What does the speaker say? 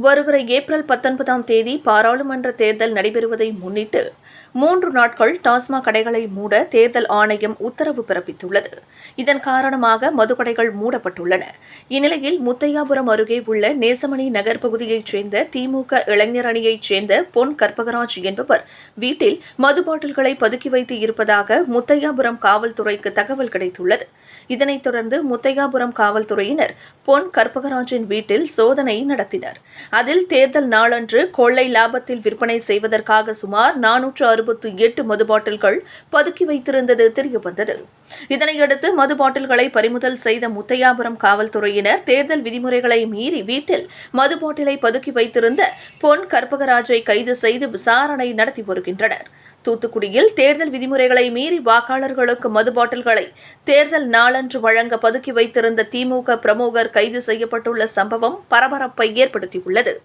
வருகிற ஏப்ரல் பத்தொன்பதாம் தேதி பாராளுமன்ற தேர்தல் நடைபெறுவதை முன்னிட்டு மூன்று நாட்கள் டாஸ்மாக் கடைகளை மூட தேர்தல் ஆணையம் உத்தரவு பிறப்பித்துள்ளது. இதன் காரணமாக மதுக்கடைகள் மூடப்பட்டுள்ளன. இந்நிலையில் முத்தையாபுரம் அருகே உள்ள நேசமணி நகர் பகுதியைச் சேர்ந்த திமுக இளைஞர் அணியைச் சேர்ந்த பொன் கற்பகராஜ் என்பவர் வீட்டில் மது பாட்டில்களை பதுக்கி வைத்து இருப்பதாக முத்தையாபுரம் காவல்துறைக்கு தகவல் கிடைத்துள்ளது. இதனைத் தொடர்ந்து முத்தையாபுரம் காவல்துறையினர் பொன் கற்பகராஜின் வீட்டில் சோதனை நடத்தினர். அதில் தேர்தல் நாளன்று கொள்ளை லாபத்தில் விற்பனை செய்வதற்காக சுமார் நானூற்று அறுபத்து எட்டு மது பாட்டில்கள் பதுக்கி வைத்திருந்தது தெரியவந்தது. இதனையடுத்து மது பாட்டில்களை பறிமுதல் செய்த முத்தையாபுரம் காவல்துறையினர் தேர்தல் விதிமுறைகளை மீறி வீட்டில் மது பாட்டிலை பதுக்கி வைத்திருந்த பொன் கற்பகராஜை கைது செய்து விசாரணை நடத்தி வருகின்றனர். தூத்துக்குடியில் தேர்தல் விதிமுறைகளை மீறி வாக்காளர்களுக்கு மது பாட்டில்களை தேர்தல் நாளன்று வழங்க பதுக்கி வைத்திருந்த திமுக பிரமுகர் கைது செய்யப்பட்டுள்ள சம்பவம் பரபரப்பை ஏற்படுத்தியுள்ளது. 个头！